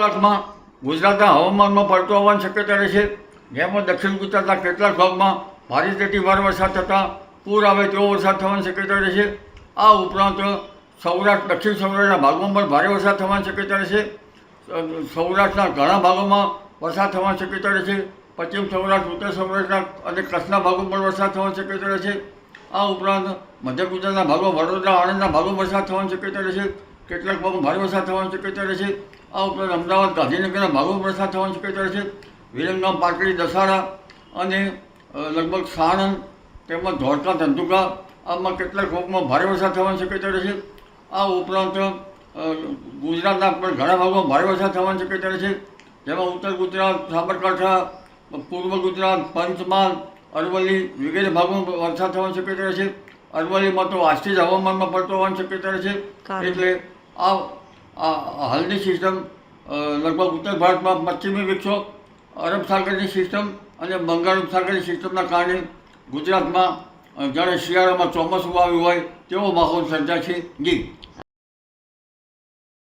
કલાકમાં ગુજરાતના હવામાનમાં પડતો હોવાની શક્યતા રહેશે. જેમાં દક્ષિણ ગુજરાતના કેટલાક ભાગમાં ભારેથી ભારે વરસાદ થતાં પૂર આવે તેવો વરસાદ થવાની શક્યતા રહેશે. આ ઉપરાંત સૌરાષ્ટ્ર, દક્ષિણ સૌરાષ્ટ્રના ભાગોમાં પણ ભારે વરસાદ થવાની શક્યતા રહેશે. સૌરાષ્ટ્રના ઘણા ભાગોમાં વરસાદ થવાની શક્યતા રહેશે. પશ્ચિમ સૌરાષ્ટ્ર, ઉત્તર સૌરાષ્ટ્રના અને કચ્છના ભાગોમાં પણ વરસાદ થવાની શક્યતા રહેશે. આ ઉપરાંત મધ્ય ગુજરાતના ભાગો વડોદરા, આણંદના ભાગો વરસાદ થવાની શક્યતા રહેશે. કેટલાક ભાગો ભારે વરસાદ થવાની શક્યતા રહેશે. આ ઉપરાંત અમદાવાદ ગાંધીનગરના ભાગોમાં પ્રસાદ થવાની શક્યતા છે વિરમગામ પાટડી દસાડા અને લગભગ સાણંદ તેમજ ધોળકા ધંધુકા આમાં કેટલાક ભાગમાં ભારે વરસાદ થવાની શક્યતા રહેશે આ ઉપરાંત ગુજરાતના પણ ઘણા ભાગોમાં ભારે વરસાદ થવાની શક્યતા રહેશે જેમાં ઉત્તર ગુજરાત સાબરકાંઠા પૂર્વ ગુજરાત પંચમહાલ અરવલ્લી વગેરે ભાગોમાં વરસાદ થવાની શક્યતા રહેશે અરવલ્લીમાં તો આજથી જ હવામાનમાં પડતો હોવાની શક્યતા રહેશે એટલે આ હાલની સિસ્ટમ લગભગ ઉત્તર ભારતમાં પશ્ચિમી વિક્ષોભ, અરબ સાગરની સિસ્ટમ અને બંગાળ ઉપસાગરની સિસ્ટમના કારણે ગુજરાતમાં જાણે શિયાળામાં ચોમાસું આવ્યું હોય, તેવો માહોલ સર્જાય છે. જી.